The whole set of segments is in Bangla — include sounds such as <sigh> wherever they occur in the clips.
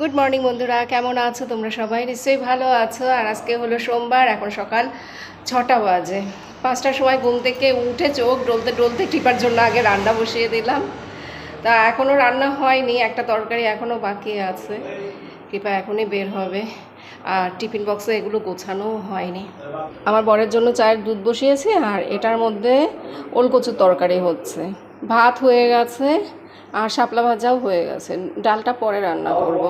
গুড মর্নিং বন্ধুরা। কেমন আছো তোমরা সবাই? নিশ্চয়ই ভালো আছো। আর আজকে হলো সোমবার, এখন সকাল ছটা বাজে। পাঁচটার সময় ঘুম থেকে উঠে চোখ ডলতে ডলতে টিপার জন্য আগে রান্না বসিয়ে দিলাম। তা এখনও রান্না হয়নি, একটা তরকারি এখনও বাকি আছে। কৃপা এখনই বের হবে। আর টিফিন বক্সে এগুলো গোছানো হয়নি। আমার বরের জন্য চায়ের দুধ বসিয়েছি, আর এটার মধ্যে ওলকচুর তরকারি হচ্ছে। ভাত হয়ে গেছে। আর শাপলা ভাজাও হয়ে গেছে। ডালটা পরে রান্না করব।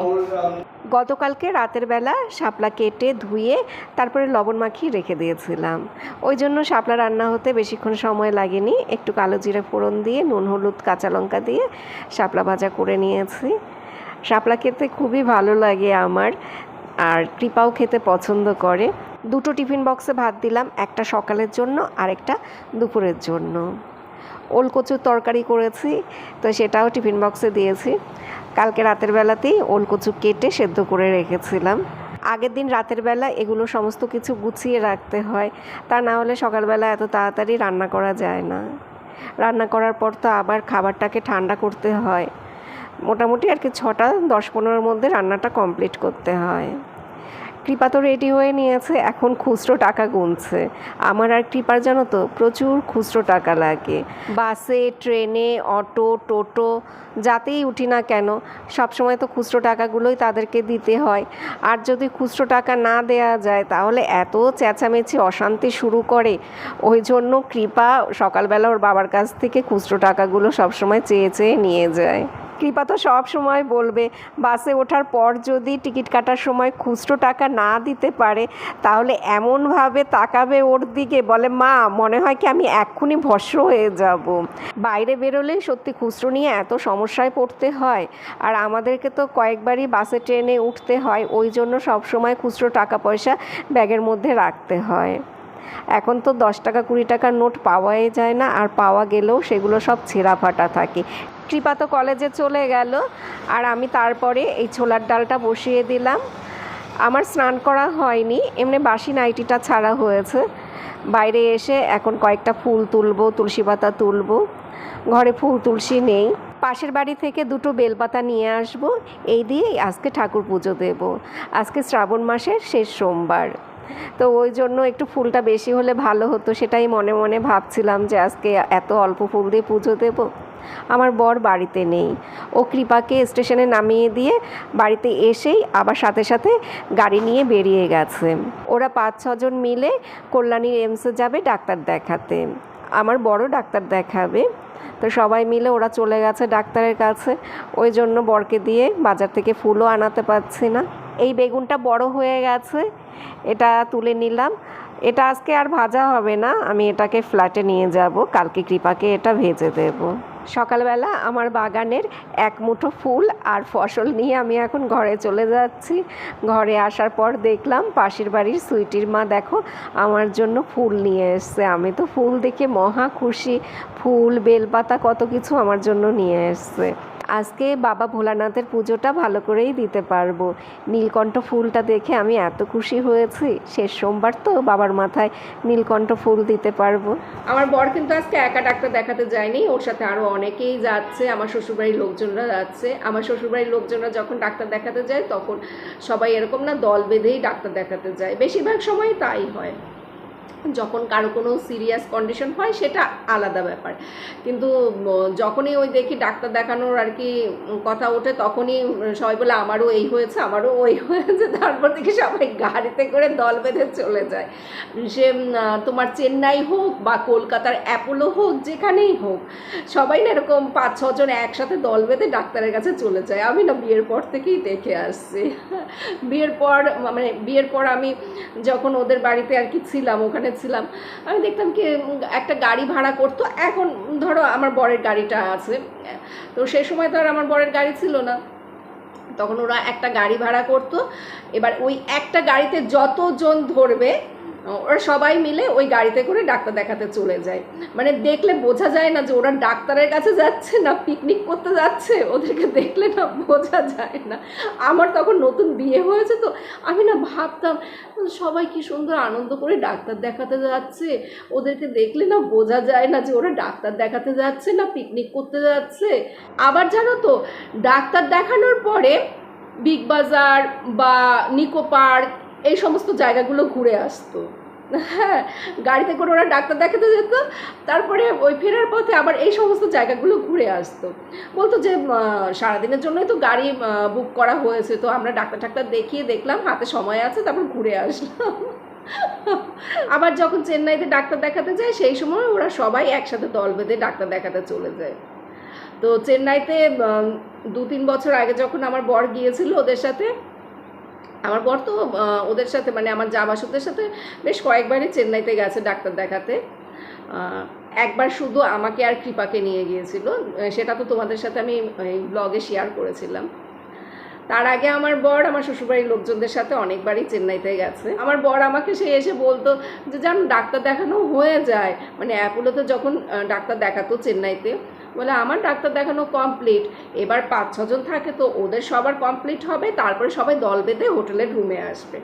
গতকালকে রাতের বেলা শাপলা কেটে ধুয়ে তারপরে লবণ মাখিয়ে রেখে দিয়েছিলাম। ওই জন্য শাপলা রান্না হতে বেশিক্ষণ সময় লাগেনি। একটু কালো জিরে ফোড়ন দিয়ে, নুন, হলুদ, কাঁচা লঙ্কা দিয়ে শাপলা ভাজা করে নিয়েছি। শাপলা খেতে খুবই ভালো লাগে আমার আর কৃপাও খেতে পছন্দ করে। দুটো টিফিন বক্সে ভাত দিলাম, একটা সকালের জন্য আর একটা দুপুরের জন্য। ওলকচুর তরকারি করেছি, তো সেটাও টিফিন বক্সে দিয়েছি। কালকে রাতের বেলাতেই ওলকচু কেটে সেদ্ধ করে রেখেছিলাম। আগের দিন রাতের বেলা এগুলো সমস্ত কিছু গুছিয়ে রাখতে হয়, তা না হলে সকালবেলা এত তাড়াতাড়ি রান্না করা যায় না। রান্না করার পর তো আবার খাবারটাকে ঠান্ডা করতে হয়। মোটামুটি আর কি ছটা, দশ পনেরোর মধ্যে রান্নাটা কমপ্লিট করতে হয়। কৃপা তো রেডি হয়ে নিয়েছে, এখন খুচরো টাকা গুনছে। আমার আর কৃপার জানো তো, প্রচুর খুচরো টাকা লাগে। বাসে, ট্রেনে, অটো, টোটো, যাতেই উঠি না কেন, সবসময় তো খুচরো টাকাগুলোই তাদেরকে দিতে হয়। আর যদি খুচরো টাকা না দেয়া যায়, তাহলে এত চেঁচামেচি, অশান্তি শুরু করে। ওই জন্য কৃপা সকালবেলা ওর বাবার কাছ থেকে খুচরো টাকাগুলো সবসময় চেয়ে চেয়ে নিয়ে যায়। কৃপা তো সব সময় বলবে, বাসে ওঠার পর যদি টিকিট কাটার সময় খুচরো টাকা না দিতে পারে, তাহলে এমনভাবে তাকাবে ওর দিকে, বলে, মা, মনে হয় কি আমি এক্ষুনি ভস্য হয়ে যাব। বাইরে বেরোলেই সত্যি খুচরো নিয়ে এত সমস্যায় পড়তে হয়, আর আমাদেরকে তো কয়েকবারই বাসে ট্রেনে উঠতে হয়, ওই জন্য সব সময় খুচরো টাকা পয়সা ব্যাগের মধ্যে রাখতে হয়। এখন তো দশ টাকা কুড়ি টাকার নোট পাওয়াই যায় না, আর পাওয়া গেলেও সেগুলো সব ছেঁড়া ফাটা থাকে। কৃপা তো কলেজে চলে গেল, আর আমি তারপরে এই ছোলার ডালটা বসিয়ে দিলাম। আমার স্নান করা হয়নি, এমনি বাসি নাইটিটা ছাড়া হয়েছে। বাইরে এসে এখন কয়েকটা ফুল তুলবো, তুলসী পাতা তুলবো। ঘরে ফুল তুলসী নেই। পাশের বাড়ি থেকে দুটো বেলপাতা নিয়ে আসব। এই দিয়েই আজকে ঠাকুর পুজো দেব। আজকে শ্রাবণ মাসের শেষ সোমবার। তো ওই জন্য একটু ফুলটা বেশি হলে ভালো হতো, সেটাই মনে মনে ভাবছিলাম যে আজকে এত অল্প ফুল দিয়ে পুজো দেবো। আমার বর বাড়িতে নেই। ও কৃপাকে স্টেশনে নামিয়ে দিয়ে বাড়িতে এসেই আবার সাথে সাথে গাড়ি নিয়ে বেরিয়ে গেছে। ওরা পাঁচ ছজন মিলে কল্যাণীর এমসে যাবে ডাক্তার দেখাতে। আমার বড় ডাক্তার দেখাবে। তো সবাই মিলে ওরা চলে গেছে ডাক্তারের কাছে। ওই জন্য বরকে দিয়ে বাজার থেকে ফুলও আনাতে পারছি না। এই বেগুনটা বড় হয়ে গেছে। এটা তুলে নিলাম। এটা আজকে আর ভাজা হবে না। আমি এটাকে ফ্ল্যাটে নিয়ে যাব। কালকে কৃপাকে এটা ভেজে দেব। সকালবেলা আমার বাগানের এক মুঠো ফুল আর ফসল নিয়ে আমি এখন ঘরে চলে যাচ্ছি। ঘরে আসার পর দেখলাম পাশের বাড়ির সুইটির মা, দেখো, আমার জন্য ফুল নিয়ে এসছে। আমি তো ফুল দেখে মহা খুশি। ফুল, বেলপাতা, কত কিছু আমার জন্য নিয়ে এসছে। আজকে বাবা ভোলানাথের পুজোটা ভালো করেই দিতে পারব। নীলকণ্ঠ ফুলটা দেখে আমি এত খুশি হয়েছি। শেষ সোমবার তো বাবার মাথায় নীলকণ্ঠ ফুল দিতে পারব। আমার বর কিন্তু আজকে একা ডাক্তার দেখাতে যায়নি। ওর সাথে আরও অনেকেই যাচ্ছে। আমার শ্বশুরবাড়ির লোকজনরা যাচ্ছে। আমার শ্বশুরবাড়ির লোকজনরা যখন ডাক্তার দেখাতে যায়, তখন সবাই এরকম না দল বেঁধেই ডাক্তার দেখাতে যায়। বেশিরভাগ সময় তাই হয়। যখন কারও কোনো সিরিয়াস কন্ডিশন হয়, সেটা আলাদা ব্যাপার। কিন্তু যখনই ওই দেখি ডাক্তার দেখানোর আর কি কথা ওঠে, তখনই সবাই বলে, আমারও এই হয়েছে, আমারও ওই হয়েছে। <laughs> তারপর দেখি সবাই গাড়িতে করে দল বেঁধে চলে যায়। সে তোমার চেন্নাই হোক বা কলকাতার অ্যাপোলো হোক, যেখানেই হোক, সবাই না এরকম পাঁচ ছজন একসাথে দল বেঁধে ডাক্তারের কাছে চলে যায়। আমি না বিয়ের পর থেকেই দেখে আসছি। <laughs> বিয়ের পর মানে বিয়ের পর আমি যখন ওদের বাড়িতে আর কি ছিলাম, ওখানে ছিলাম আমি দেখতাম কি একটা গাড়ি ভাড়া করতো। এখন ধরো আমার বরের গাড়িটা আছে। তো সেই সময় তো আর আমার বরের গাড়ি ছিল না। তখন ওরা একটা গাড়ি ভাড়া করতো। এবার ওই একটা গাড়িতে যতজন ধরবে ওরা সবাই মিলে ওই গাড়িতে করে ডাক্তার দেখাতে চলে যায়। মানে দেখলে বোঝা যায় না যে ওরা ডাক্তারের কাছে যাচ্ছে না পিকনিক করতে যাচ্ছে। ওদেরকে দেখলে না বোঝা যায় না। আমার তখন নতুন বিয়ে হয়েছে তো, আমি না ভাবতাম, সবাই কি সুন্দর আনন্দ করে ডাক্তার দেখাতে যাচ্ছে। ওদেরকে দেখলে না বোঝা যায় না যে ওরা ডাক্তার দেখাতে যাচ্ছে না পিকনিক করতে যাচ্ছে। আবার জানো তো, ডাক্তার দেখানোর পরে বিগ বাজার বা নিকো পার্ক এই সমস্ত জায়গাগুলো ঘুরে আসতো। হ্যাঁ গাড়িতে করে ওরা ডাক্তার দেখাতে যেত, তারপরে ওই ফেরার পথে আবার এই সমস্ত জায়গাগুলো ঘুরে আসতো। বলতো যে সারাদিনের জন্যই তো গাড়ি বুক করা হয়েছে, তো আমরা ডাক্তার টাক্তার দেখিয়ে দেখলাম, হাতে সময় আছে, তারপর ঘুরে আসলাম। আবার যখন চেন্নাইতে ডাক্তার দেখাতে যায়, সেই সময় ওরা সবাই একসাথে দল বেঁধে ডাক্তার দেখাতে চলে যায়। তো চেন্নাইতে দু তিন বছর আগে যখন আমার বর গিয়েছিল ওদের সাথে আমার বর তো ওদের সাথে মানে আমার জামাসুদের সাথে বেশ কয়েকবারই চেন্নাইতে গেছে ডাক্তার দেখাতে। একবার শুধু আমাকে আর কৃপাকে নিয়ে গিয়েছিল। সেটা তো তোমাদের সাথে আমি এই ব্লগে শেয়ার করেছিলাম। তার আগে আমার বর আমার শ্বশুরবাড়ির লোকজনদের সাথে অনেকবারই চেন্নাইতে গেছে। আমার বর আমাকে সে এসে বলতো যে, জান, ডাক্তার দেখানো হয়ে যায়। মানে অ্যাপোলোতে যখন ডাক্তার দেখাতো চেন্নাইতে বলে, আমার ডাক্তার দেখানো কমপ্লিট এবার পাঁচ ছজন থাকে তো ওদের সবার কমপ্লিট হবে, তারপরে সবাই দল বেঁধে হোটেলের রুমে আসবে।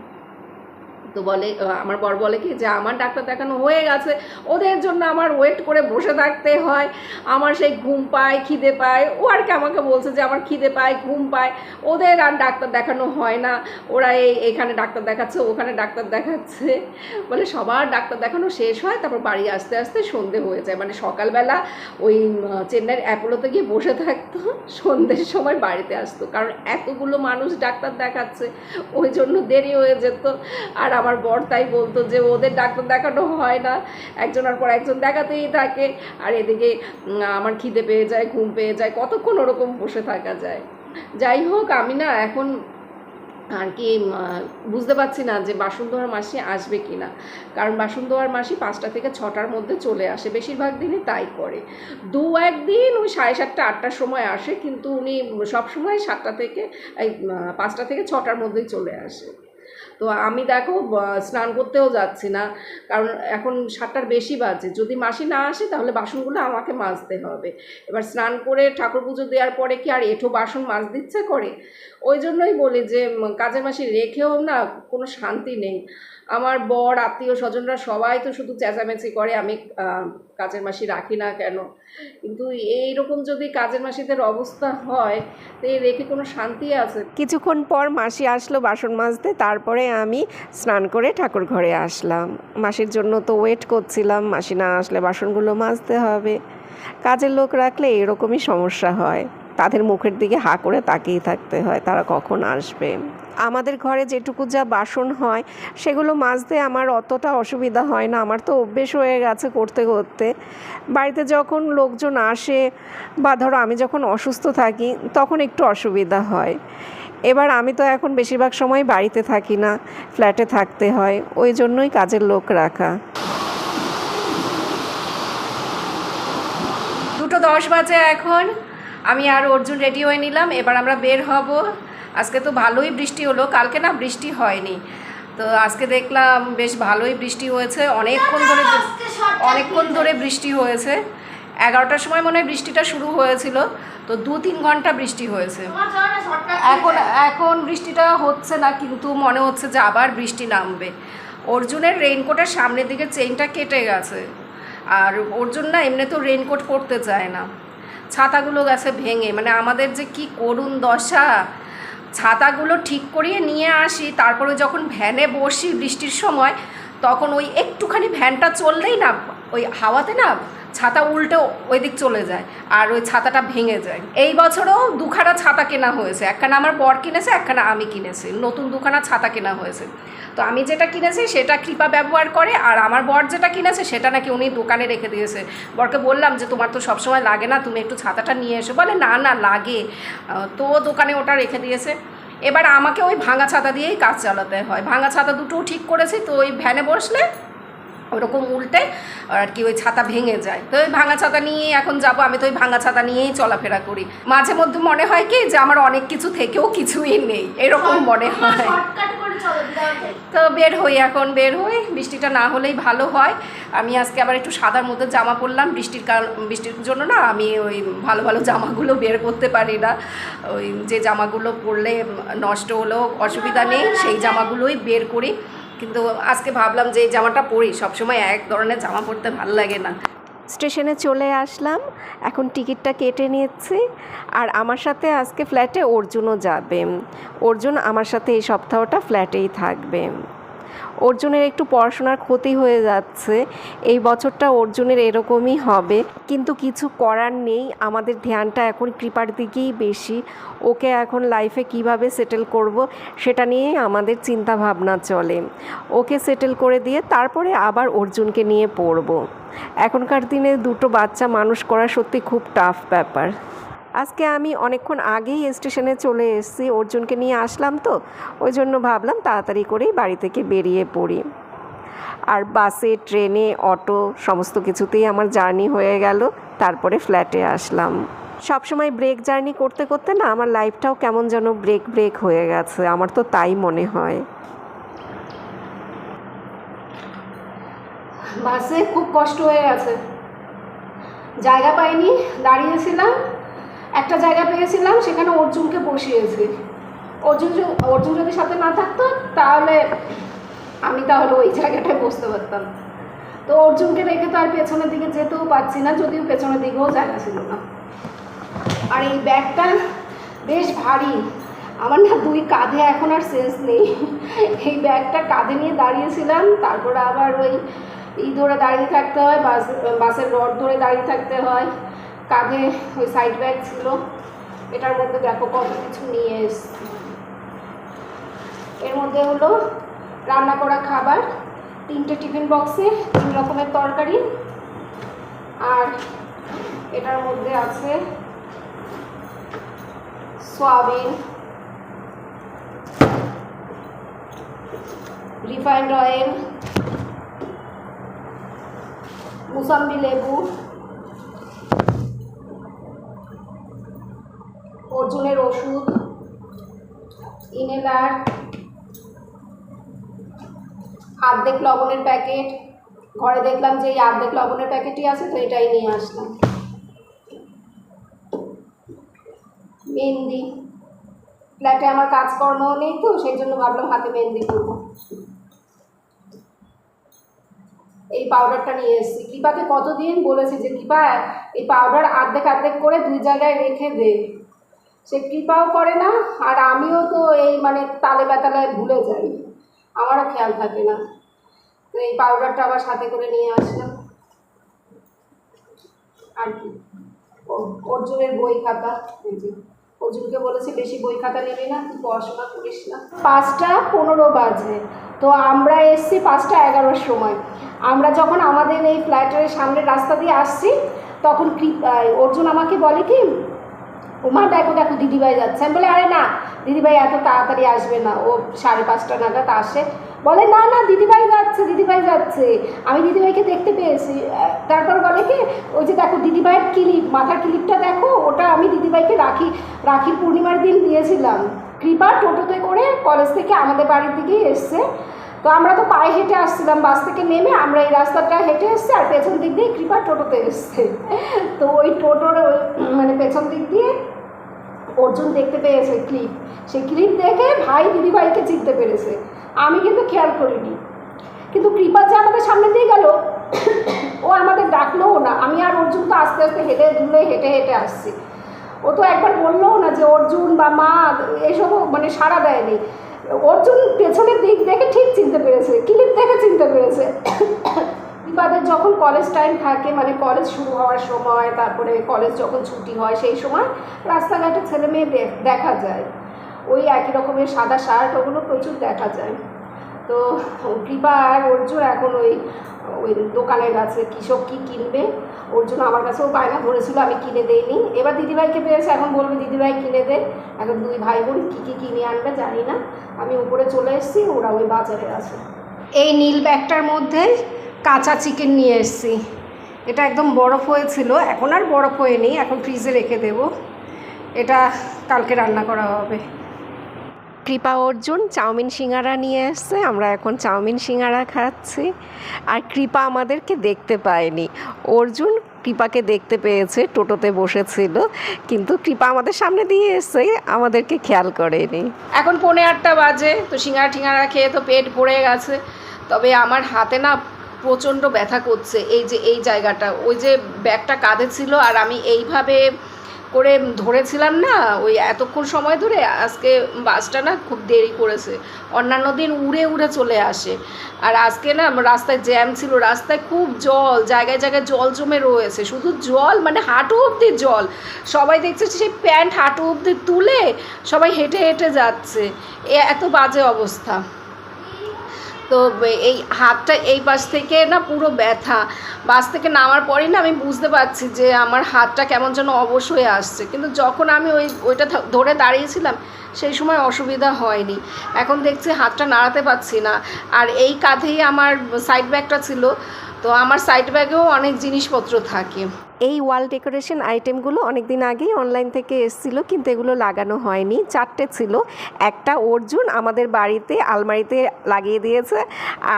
তো বলে আমার বর বলে কি, যে, আমার ডাক্তার দেখানো হয়ে গেছে। ওদের জন্য আমার ওয়েট করে বসে থাকতে হয়। আমার সেই ঘুম পায়, খিদে পায়। ও আর কি আমাকে বলছে যে, আমার খিদে পায়, ঘুম পায়। ওদের আর ডাক্তার দেখানো হয় না। ওরা এই, এখানে ডাক্তার দেখাচ্ছে, ওখানে ডাক্তার দেখাচ্ছে। বলে সবার ডাক্তার দেখানো শেষ হয়, তারপর বাড়ি আসতে আসতে সন্ধে হয়ে যায়। মানে সকালবেলা ওই চেন্নাইয়ের অ্যাপোলোতে গিয়ে বসে থাকতো, সন্ধ্যের সময় বাড়িতে আসতো। কারণ এতগুলো মানুষ ডাক্তার দেখাচ্ছে, ওই জন্য দেরি হয়ে যেত। আর আমার বর তাই বলতো যে ওদের ডাক্তার দেখানো হয় না। একজনের পর একজন দেখাতেই থাকে। আর এদিকে আমার খিদে পেয়ে যায়, ঘুম পেয়ে যায়, কতক্ষণ ওরকম বসে থাকা যায়। যাই হোক, আমি না এখন আর কি বুঝতে পারছি না যে বাসন ধোয়ার মাসি আসবে কি না কারণ বাসন ধোয়ার মাসি পাঁচটা থেকে ছটার মধ্যে চলে আসে, বেশিরভাগ দিনই তাই করে। দু একদিন ওই সাড়ে সাতটা, আটটার সময় আসে, কিন্তু উনি সবসময় সাতটা থেকে পাঁচটা থেকে ছটার মধ্যেই চলে আসে। তো আমি দেখো স্নান করতেও যাচ্ছি না। কারণ এখন সাতটার বেশি বাজে। যদি মাসি না আসে, তাহলে বাসনগুলো আমাকে মাজতে হবে। এবার স্নান করে ঠাকুর পুজো দেওয়ার পরে কি আর এঠো বাসন মাজ দিচ্ছে করে? ওই জন্যই বলি যে কাজের মাসি রেখেও না কোনো শান্তি নেই। আমার বর, আত্মীয় স্বজনরা সবাই তো শুধু চেঁচামেচি করে, আমি কাজের মাসি রাখি না কেন? কিন্তু এইরকম যদি কাজের মাসিদের অবস্থা হয়, তো এই রেখে কোনো শান্তি আছে? কিছুক্ষণ পর মাসি আসলো বাসন মাজতে, তারপরে আমি স্নান করে ঠাকুর ঘরে আসলাম। মাসির জন্য তো ওয়েট করছিলাম, মাসি না আসলে বাসনগুলো মাজতে হবে। কাজের লোক রাখলে এরকমই সমস্যা হয়। তাদের মুখের দিকে হা করে তাকিয়ে থাকতে হয়, তারা কখন আসবে। আমাদের ঘরে যেটুকু যা বাসন হয়, সেগুলো মাজতে আমার অতটা অসুবিধা হয় না। আমার তো অভ্যেস হয়ে গেছে করতে করতে। বাড়িতে যখন লোকজন আসে বা ধরো আমি যখন অসুস্থ থাকি, তখন একটু অসুবিধা হয়। এবার আমি তো এখন বেশিরভাগ সময় বাড়িতে থাকি না, ফ্ল্যাটে থাকতে হয়, ওই জন্যই কাজের লোক রাখা। দুটো দশ বাজে এখন। আমি আর অর্জুন রেডি হয়ে নিলাম এবার আমরা বের হব। আজকে তো ভালোই বৃষ্টি হলো কালকে না বৃষ্টি হয়নি। তো আজকে দেখলাম বেশ ভালোই বৃষ্টি হয়েছে অনেকক্ষণ ধরে অনেকক্ষণ ধরে বৃষ্টি হয়েছে। এগারোটার সময় মনে হয় বৃষ্টিটা শুরু হয়েছিল তো দু তিন ঘণ্টা বৃষ্টি হয়েছে। এখন এখন বৃষ্টিটা হচ্ছে না কিন্তু মনে হচ্ছে যে আবার বৃষ্টি নামবে। অর্জুনের রেইনকোটের সামনের দিকে চেইনটা কেটে গেছে। আর অর্জুন না এমনি তো রেইনকোট পরতে চায় না। ছাতাগুলো গেছে ভেঙে মানে আমাদের যে কি করুণ দশা। ছাতাগুলো ঠিক করিয়ে নিয়ে আসি, তারপরে যখন ভ্যানে বসি বৃষ্টির সময়, তখন ওই একটুখানি ভ্যানটা চললেই না, ওই হাওয়াতে না ছাতা উল্টে ওই দিক চলে যায় আর ওই ছাতাটা ভেঙে যায়। এই বছরও দুখানা ছাতা কেনা হয়েছে। একখানা আমার বর কিনেছে, একখানা আমি কিনেছি। নতুন দুখানা ছাতা কেনা হয়েছে। তো আমি যেটা কিনেছি সেটা কৃপা ব্যবহার করে আর আমার বর যেটা কিনেছে সেটা নাকি উনি দোকানে রেখে দিয়েছে। বরকে বললাম যে, তোমার তো সবসময় লাগে না, তুমি একটু ছাতাটা নিয়ে এসো। বলে, না না, লাগে। তো দোকানে ওটা রেখে দিয়েছে। এবার আমাকে ওই ভাঙা ছাতা দিয়েই কাজ চালাতে হয়। ভাঙা ছাতা দুটোও ঠিক করেছি। তো ওই ভ্যানে বসলে ওরকম উল্টে আর কি ওই ছাতা ভেঙে যায়। তো ওই ভাঙা ছাতা নিয়ে এখন যাব আমি তো ওই ভাঙা ছাতা নিয়েই চলাফেরা করি। মাঝে মধ্যে মনে হয় কি যে আমার অনেক কিছু থেকেও কিছুই নেই এরকম মনে হয়। তো বের হই এখন বের হই। বৃষ্টিটা না হলেই ভালো হয়। আমি আজকে আবার একটু সাদার মধ্যে জামা পরলাম। বৃষ্টির কারণ বৃষ্টির জন্য না আমি ওই ভালো ভালো জামাগুলো বের করতে পারি না। ওই যে জামাগুলো পরলে নষ্ট হলেও অসুবিধা নেই সেই জামাগুলোই বের করি। কিন্তু আজকে ভাবলাম যে এই জামাটা পরি, সবসময় এক ধরনের জামা পরতে ভালো লাগে না। স্টেশনে চলে আসলাম, এখন টিকিটটা কেটে নিচ্ছি, আর আমার সাথে আজকে ফ্ল্যাটে অর্জুনও যাবে। অর্জুন আমার সাথে এই সপ্তাহটা ফ্ল্যাটেই থাকবে। অর্জুনের একটু পড়াশোনার ক্ষতি হয়ে যাচ্ছে, এই বছরটা অর্জুনের এরকমই হবে। কিন্তু কিছু করার নেই, আমাদের ধ্যানটা এখন কৃপার দিকেই বেশি। ওকে এখন লাইফে কীভাবে সেটেল করব, সেটা নিয়েই আমাদের চিন্তা ভাবনা চলে। ওকে সেটেল করে দিয়ে তারপরে আবার অর্জুনকে নিয়ে পড়ব। এখনকার দিনে দুটো বাচ্চা মানুষ করা সত্যি খুব টাফ ব্যাপার। আজকে আমি অনেকক্ষণ আগেই স্টেশনে চলে এসেছি, অর্জুনকে নিয়ে আসলাম তো, ওই জন্য ভাবলাম তাড়াতাড়ি করেই বাড়ি থেকে বেরিয়ে পড়ি। আর বাসে, ট্রেনে, অটো সমস্ত কিছুতেই আমার জার্নি হয়ে গেল, তারপরে ফ্ল্যাটে আসলাম। সবসময় ব্রেক জার্নি করতে করতে না আমার লাইফটাও কেমন যেন ব্রেক ব্রেক হয়ে গেছে, আমার তো তাই মনে হয়। বাসে খুব কষ্ট হয়ে গেছে। জায়গা পাইনি, দাঁড়িয়েছিলাম একটা জায়গা পেয়েছিলাম, সেখানে অর্জুনকে বসিয়েছি। অর্জুন অর্জুন যদি সাথে না থাকতো, তাহলে আমি তাহলে ওই জায়গাটায় বসতে পারতাম। তো অর্জুনকে রেখে তো আর পেছনের দিকে যেতেও পারছি না, যদিও পেছনের দিকেও জায়গা ছিল না। আর এই ব্যাগটা বেশ ভারী। আমার না দুই কাঁধে এখন আর সেন্স নেই। এই ব্যাগটা কাঁধে নিয়ে দাঁড়িয়েছিলাম, তারপরে আবার ওই ই ধরে দাঁড়িয়ে থাকতে হয়, বাস, বাসের রড ধরে দাঁড়িয়ে থাকতে হয়। কাঁধে ওই সাইড ব্যাগ ছিল। এটার মধ্যে দেখো কত কিছু নিয়ে এসছি। এর মধ্যে হলো রান্না করা খাবার, তিনটে টিফিন বক্সে তিন রকমের তরকারি। আর এটার মধ্যে আছে সয়াবিন রিফাইন্ড অয়েল মুসাম্বি লেবু অর্জুনের ওষুধ, ইনেলার আর্ধেক লবণের প্যাকেট, ঘরে দেখলাম যে এই আর্ধেক লবণের প্যাকেটই আছে তো এটাই নিয়ে আসলাম। মেহেন্দি, ফ্ল্যাটে আমার কাজকর্ম নেই তো, সেই জন্য ভাবলাম হাতে মেহেন্দি করব। এই পাউডারটা নিয়ে এসেছি। কৃপাকে কতদিন বলেছি যে, কৃপা, এই পাউডার আর্ধেক আর্ধেক করে দুই জায়গায় রেখে দে। সে কৃপাও করে না, আর আমিও তো এই মানে তালে বেতালে ভুলে যাই। আমারও খেয়াল থাকে না। তো এই পাউডারটা আবার সাথে করে নিয়ে আসলাম। আর কি? অর্জুনের বই খাতা অর্জুনকে বলেছি, বেশি বই খাতা নেবে না, তুই পড়াশোনা করিস না। পাঁচটা পনেরো বাজে। তো আমরা এসছি পাঁচটা এগারোর সময়। আমরা যখন আমাদের এই ফ্ল্যাটের সামনের রাস্তা দিয়ে আসছি, তখন অর্জুন আমাকে বলে কি ওমা, দেখো দেখো, দিদিভাই যাচ্ছে। আমি বলে, আরে না, দিদিভাই এত তাড়াতাড়ি আসবে না। ও সাড়ে পাঁচটা নাগাদ আসে। বলে, না না, দিদিভাই যাচ্ছে দিদিভাই যাচ্ছে। আমি দিদিভাইকে দেখতে পেয়েছি। তারপর বলে কি, ওই যে দেখো, দিদিভাইয়ের ক্লিপ, মাথার ক্লিপটা দেখো, ওটা আমি দিদিভাইকে রাখি রাখির পূর্ণিমার দিন দিয়েছিলাম। কৃপা টোটোতে করে কলেজ থেকে আমাদের বাড়ির দিকেই এসছে। তো আমরা তো পায়ে হেঁটে আসছিলাম, বাস থেকে নেমে আমরা এই রাস্তাটা হেঁটে এসছি আর পেছন দিক দিয়ে কৃপা টোটোতে এসছে। তো ওই টোটোর ওই মানে পেছন দিক দিয়ে অর্জুন দেখতে পেয়েছে ক্লিপ। সেই ক্লিপ দেখে ভাই দিদিভাইকে চিনতে পেরেছে। আমি কিন্তু খেয়াল করিনি। কিন্তু কৃপা যে আমাদের সামনে দিয়ে গেল, ও আমাদের ডাকলোও না। আমি আর অর্জুন তো আস্তে আস্তে হেঁটে ধুলে হেঁটে হেঁটে আসছি। ও তো একবার বললোও না যে, অর্জুন বা মা, এসবও মানে সাড়া দেয়নি। অর্জুন পেছনের দিক দেখে ঠিক চিনতে পেরেছে, ক্লিপ দেখে চিনতে পেরেছে। বিপাদের যখন কলেজ টাইম থাকে মানে কলেজ শুরু হওয়ার সময়, তারপরে কলেজ যখন ছুটি হয়, সেই সময় রাস্তাঘাটে ছেলে মেয়ে দেখা যায়। ওই একই রকমের সাদা শার্ট ওগুলো প্রচুর দেখা যায়। তো কৃপা আর অর্জুন এখন ওই ওই দোকানের কাছে, কৃষক কী কিনবে? অর্জুন আমার কাছেও বায়না ধরেছিল আমি কিনে দেইনি। এবার দিদিভাইকে পেয়েছে, এখন বলবে, দিদিভাই, কিনে দে। এখন দুই ভাই বোন কী কী কিনে আনবে জানি না। আমি উপরে চলে এসেছি, ওরা ওই বাজারে আছে। এই নীল ব্যাগটার মধ্যে কাঁচা চিকেন নিয়ে এসেছি। এটা একদম বরফ হয়েছিল, এখন আর বরফ হয়ে নেই এখন ফ্রিজে রেখে দেব। এটা কালকে রান্না করা হবে। কৃপা অর্জুন, চাউমিন সিঙ্গারা নিয়ে এসছে, আমরা এখন চাউমিন সিঙ্গারা খাচ্ছি। আর কৃপা আমাদেরকে দেখতে পায়নি। অর্জুন কৃপাকে দেখতে পেয়েছে, টোটোতে বসেছিল, কিন্তু কৃপা আমাদের সামনে দিয়ে এসে আমাদেরকে খেয়াল করেনি। এখন পৌনে আটটা বাজে, তো সিঙ্গারা টিঙ্গারা খেয়ে তো পেট ভরে গেছে। তবে আমার হাতে না প্রচণ্ড ব্যথা করছে, এই যে এই জায়গাটা, ওই যে ব্যাগটা কাঁধে ছিল, আর আমি এইভাবে করে ধরেছিলাম না, ওই এতক্ষণ সময় ধরে আজকে বাসটা না খুব দেরি করেছে। অন্যান্য দিন উড়ে উড়ে চলে আসে। আর আজকে না রাস্তায় জ্যাম ছিল, রাস্তায় খুব জল, জায়গায় জায়গায় জল জমে রয়েছে। শুধু জল মানে হাঁটু অবধি জল। সবাই দেখছে সেই প্যান্ট হাঁটু অবধি তুলে সবাই হেঁটে হেঁটে যাচ্ছে। এ, এত বাজে অবস্থা। তো এই হাতটা এই পাশ থেকে না পুরো ব্যথা। বাস থেকে নামার পরেই না আমি বুঝতে পারছি যে আমার হাতটা কেমন যেন অবশ হয়ে আসছে। কিন্তু যখন আমি ওই, ওইটা ধরে দাঁড়িয়েছিলাম, সেই সময় অসুবিধা হয়নি। এখন দেখছি হাতটা নাড়াতে পারছি না। আর এই কাঁধেই আমার সাইড ব্যাগটা ছিল। তো আমার সাইড ব্যাগেও অনেক জিনিসপত্র থাকে। এই ওয়াল ডেকোরেশন আইটেমগুলো অনেক দিন আগেই অনলাইন থেকে এসেছিল, কিন্তু এগুলো লাগানো হয়নি। চারটে ছিল। একটা অর্জুন আমাদের বাড়িতে আলমারিতে লাগিয়ে দিয়েছে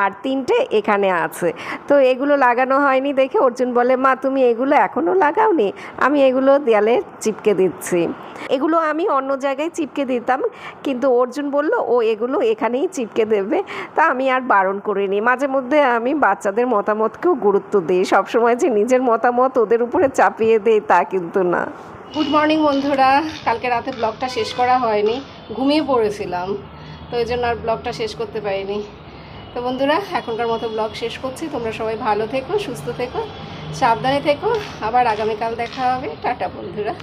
আর তিনটে এখানে আছে। তো এগুলো লাগানো হয়নি দেখে অর্জুন বলে, মা, তুমি এগুলো এখনও লাগাওনি? আমি এগুলো দেয়ালে চিপকে দিচ্ছি। এগুলো আমি অন্য জায়গায় চিপকে দিতাম, কিন্তু অর্জুন বলল, ও এগুলো এখানেই চিপকে দেবে। তা আমি আর বারণ করিনি। মাঝে মধ্যে আমি বাচ্চাদের মতামতকেও গুরুত্ব দিই। সবসময় যে নিজের মতামত ওদের উপরে চাপিয়ে দেই তা কিন্তু না। গুড মর্নিং বন্ধুরা, কালকে রাতে ব্লগটা শেষ করা হয়নি, ঘুমিয়ে পড়েছিলাম, তো এই জন্য আর ব্লগটা শেষ করতে পারিনি। তো বন্ধুরা, এখনকার মতো ব্লগ শেষ করছি, তোমরা সবাই ভালো থেকো, সুস্থ থেকো, সাবধানে থেকো, আবার আগামীকাল দেখা হবে। টাটা বন্ধুরা।